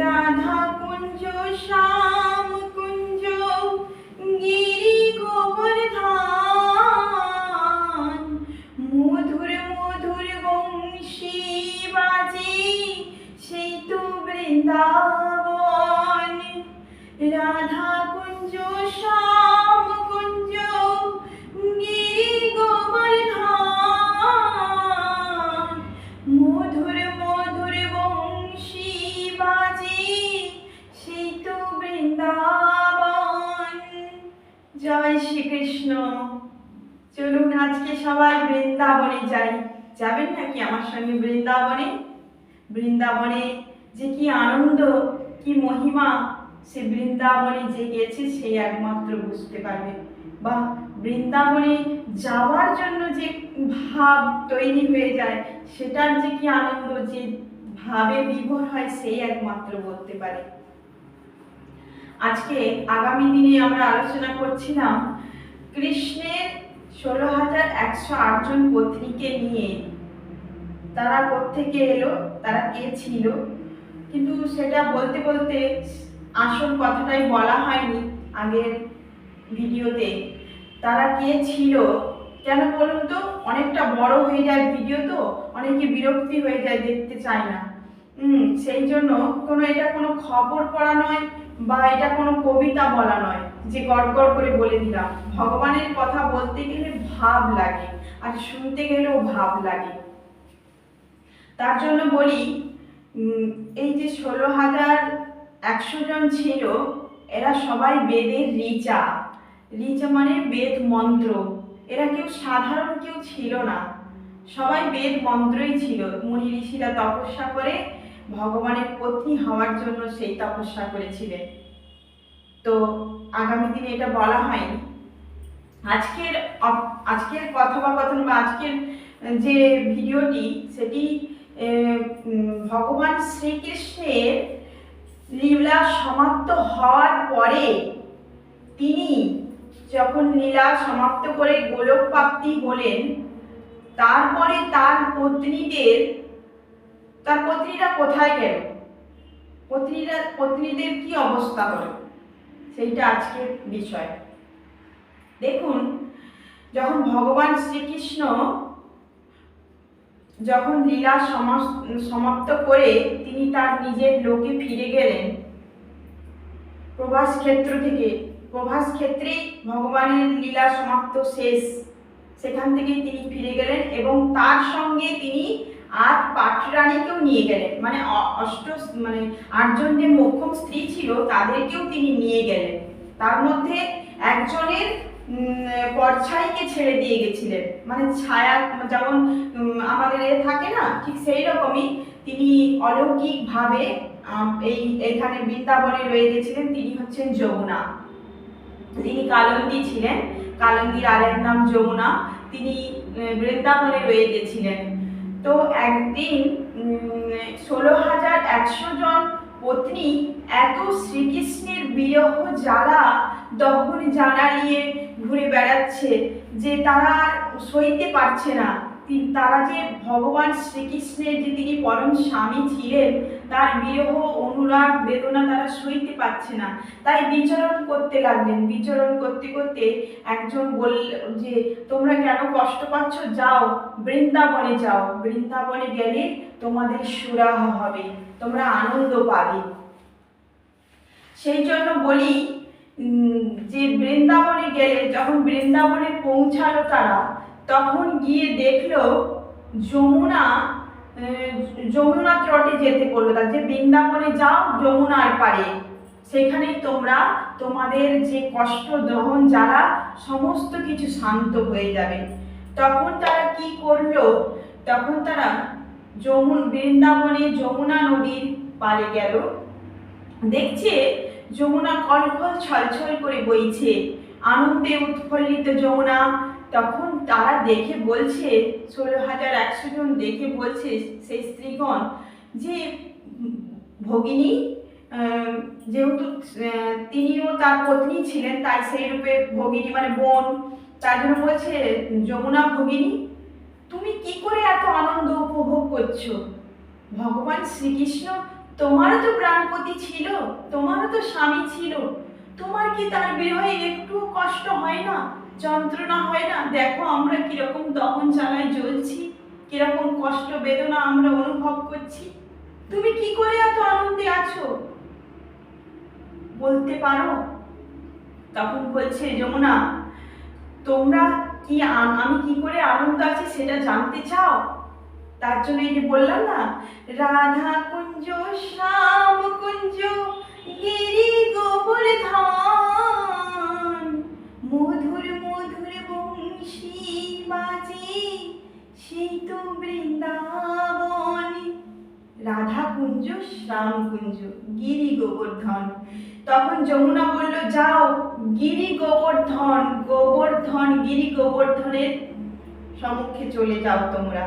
রাধা কুঞ্জ, শ্যাম কুঞ্জ, গিরি গোবর্ধন মধুর মধুর বংশী বাজে সেই তো বৃন্দাবন। রাধা কুঞ্জ, শ্যাম কুঞ্জ, গিরি গোবর্ধন বৃন্দাবন। জয় শ্রীকৃষ্ণ। চলুন আজকে সবাই বৃন্দাবনে যাই। যাবেন নাকি আমার সঙ্গে বৃন্দাবনে? বৃন্দাবনে যে কি আনন্দ, কি মহিমা, সে বৃন্দাবনে যে গেছে সেই একমাত্র বুঝতে পারবে। বা বৃন্দাবনে যাওয়ার জন্য যে ভাব তৈরি হয়ে যায়, সেটার যে কি আনন্দ, যে ভাবে বিভোর হয়, সেই একমাত্র বলতে পারে। আজকে আগামী দিনে আমরা আলোচনা করছিলাম কৃষ্ণের ষোলো হাজার একশো আটজন পত্নীকে নিয়ে। তারা কোত্থেকে এলো? তারা কে ছিল? কিন্তু সেটা বলতে বলতে আসল কথাটাই বলা হয়নি আগের ভিডিওতে। তারা কে ছিল? কেন বলুন তো? অনেকটা বড় হয়ে যায় ভিডিও তো, অনেকে বিরক্তি হয়ে যায়, দেখতে চায় না। হুম, সেই জন্য কোনো, এটা কোনো খবর পড়া নয়। বা এটা কোনো কবিতা বলা নয়, যে গড় গড় করে বলে দিলাম। ভগবানের কথা বলতে গেলে ভাব লাগে, আর শুনতে গেলেও ভাব লাগে। তার জন্য বলি এই যে ষোলো হাজার একশো জন ছিল, এরা সবাই বেদের রিচা। রিচা মানে বেদ মন্ত্র। এরা কেউ সাধারণ কেউ ছিল না। সবাই বেদ মন্ত্রই ছিল। মুনি ঋষিরা তপস্যা করে ভগবানের পত্নী হওয়ার জন্য সেই তপস্যা করেছিলেন। তো আগামী দিনে এটা বলা হয়নি। আজকের আজকের কথোপকথন বা আজকের যে ভিডিওটি, সেটি ভগবান শ্রীকৃষ্ণের লীলা সমাপ্ত হওয়ার পরে তিনি যখন লীলা সমাপ্ত করে গোলক প্রাপ্তি হলেন, তারপরে তার পত্নীদের তার পত্নীরা কোথায় গেল? পত্নীরা, পত্নীদের কি অবস্থা হলো? সেইটা আজকের বিষয়। দেখুন, যখন ভগবান শ্রীকৃষ্ণ যখন লীলা সমাপ্ত করে তিনি তার নিজের লোকে ফিরে গেলেন, প্রভাস ক্ষেত্র থেকে, প্রভাস ক্ষেত্রেই ভগবানের লীলা সমাপ্ত শেষ। সেখান থেকেই তিনি ফিরে গেলেন এবং তার সঙ্গে তিনি আট পাটরানীকেও নিয়ে গেলেন। মানে অষ্ট মানে আটজন যে মোক্ষম স্ত্রী ছিল, তাদেরকেও তিনি নিয়ে গেলেন। তার মধ্যে একজনের পরছাইকে ছেড়ে দিয়ে গেছিলেন। মানে ছায়া, যেমন আমাদের এ থাকে না, ঠিক সেই রকমই তিনি অলৌকিকভাবে এই, এখানে বৃন্দাবনে রয়ে গেছিলেন। তিনি হচ্ছেন যমুনা। তিনি কালন্দি ছিলেন। কালন্দির আরেক নাম যমুনা। তিনি বৃন্দাবনে রয়ে গেছিলেন। তো একদিন ষোলো হাজার একশো জন পত্নী এত শ্রীকৃষ্ণের বিরহ জ্বালা দহন জ্বালালিয়ে ঘুরে বেড়াচ্ছে যে তারা সইতে পারছে না। তারা যে ভগবান শ্রীকৃষ্ণের যে তিনি পরম স্বামী ছিলেন, তার বিরহ অনুরাগ বেদনা তারা সইতে পারছে না। তাই বিচরণ করতে লাগলেন। বিচরণ করতে করতে একজন বলল যে, তোমরা কেন কষ্ট পাচ্ছ? যাও, বৃন্দাবনে যাও। বৃন্দাবনে গেলে তোমাদের সুরাহ হবে। তোমরা আনন্দ পাবে। সেই জন্য বলি যে বৃন্দাবনে গেলে, যখন বৃন্দাবনে পৌঁছালো তারা, তখন গিয়ে দেখল যমুনা যমুনা তটে যেতে বলল তার যে বৃন্দাবনে যাও যমুনার পারে সেখানেই তোমরা তোমাদের যে কষ্ট দহন জ্বালা সমস্ত কিছু শান্ত হয়ে যাবে। তখন তারা কি করল? তখন তারা যমুন, বৃন্দাবনে যমুনা নদীর পারে গেল। দেখছে যমুনা কলকল ছলছল করে বইছে। আনন্দে উৎফুল্লিত যমুনা তখন তারা দেখে বলছে, ষোলো হাজার একশো জন দেখে বলছে সেই স্ত্রীগণ যে ভগিনী যেহেতু তিনিও তার পত্নী ছিলেন, তাই সেই রূপে ভগিনী মানে বোন। তার জন্য বলছে, যমুনা ভগিনী, তুমি কি করে এত আনন্দ উপভোগ করছ? ভগবান শ্রীকৃষ্ণ, তোমারও তো প্রাণপতি ছিল, তোমারও তো স্বামী ছিল, তোমার কি তার বিরহে একটু কষ্ট হয় না? যন্ত্রণা হয় না? দেখো আমরা কীরকম দহন জ্বালায় জ্বলছি, কীরকম কষ্ট বেদনা আমরা অনুভব করছি। তুমি কি করে এত আনন্দে আছো? বলতে পারো? তখন বলছে, যমুনা, তোমরা কি আমি কি করে আনন্দ আছি সেটা জানতে চাও? তার জন্য এই যে বললাম না, রাধা কুঞ্জ, শ্যাম কুঞ্জ শ্যাম কুঞ্জ, গিরি গোবর্ধন। তখন যমুনা বলল, যাও, গিরি গোবর্ধন গোবর্ধন, গিরি গোবর্ধনের সম্মুখে চলে যাও তোমরা।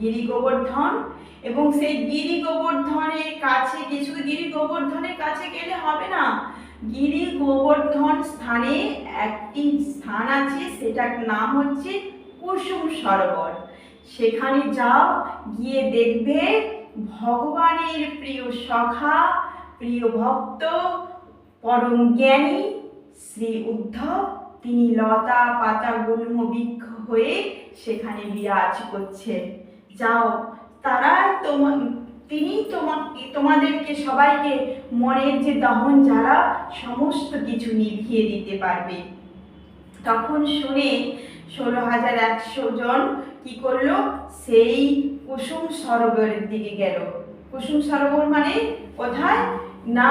গিরি গোবর্ধন এবং সেই গিরি গোবর্ধনের কাছে কিছু গিরি গোবর্ধনের কাছে গেলে হবে না। গিরি গোবর্ধন স্থানে একটি স্থান আছে, সেটার নাম হচ্ছে কুসুম সরোবর। সেখানে যাও, গিয়ে দেখবে ভগবানের প্রিয় সখা, প্রিয় ভক্ত, পরম জ্ঞানী শ্রী উদ্ধব। তিনি লতা পাতা গুল্ম বৃক্ষ হয়ে সেখানে বিরাজ করছেন। যাও তারা তোমার তিনি তোমাকে, তোমাদেরকে সবাইকে মনের যে দহন যারা সমস্ত কিছু নিভিয়ে দিতে পারবে। তখন শুনে ষোলো হাজার একশো জন কি করল? সেই কুসুম সরোবরের দিকে গেল। কুসুম সরোবর মানে কোথায়? না,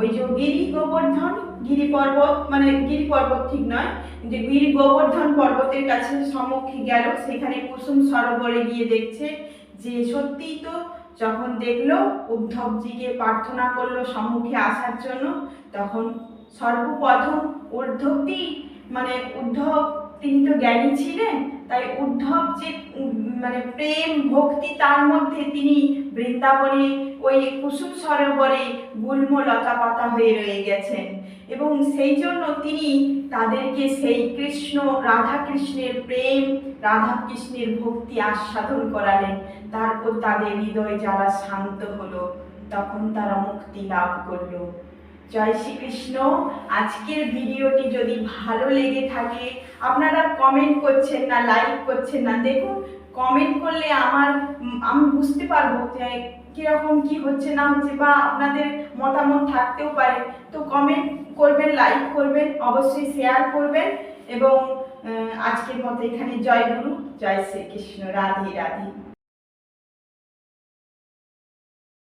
ওই যে গিরি গোবর্ধন, গিরি পর্বত মানে গিরি পর্বত ঠিক নয়, যে গিরি গোবর্ধন পর্বতের কাছে সম্মুখে গেল, সেখানে কুসুম সরোবরে গিয়ে দেখছে যে সত্যিই তো যখন দেখল, উদ্ধবজিকে প্রার্থনা করল সম্মুখে আসার জন্য, তখন সর্বপ্রথম উদ্ধবটি মানে উদ্ধব, তিনি তো জ্ঞানী ছিলেন তাই উদ্ধব যে মানে প্রেম, ভক্তি, তার মধ্যে তিনি বৃন্দাবনে ওই কুসুম সরোবরে গুল্ম লতা পাতা হয়ে রয়ে গেছেন। এবং সেই জন্য তিনি তাদেরকে সেই কৃষ্ণ, রাধা কৃষ্ণের প্রেম, রাধা কৃষ্ণের ভক্তি আস্বাদন করালেন। তারপর তাদের হৃদয় যারা শান্ত হলো, তখন তারা মুক্তি লাভ করল। জয় শ্রীকৃষ্ণ। আজকের ভিডিওটি যদি ভালো লেগে থাকে, আপনারা কমেন্ট করছেন না লাইক করছেন না, দেখুন কমেন্ট করলে আমার আমি বুঝতে পারব যে কীরকম কি হচ্ছে না হচ্ছে বা আপনাদের মতামত থাকতেও পারে। তো কমেন্ট করবেন লাইক করবেন, অবশ্যই শেয়ার করবেন এবং আজকের মতো এখানে জয় গুরু জয় শ্রীকৃষ্ণ, রাধে রাধে।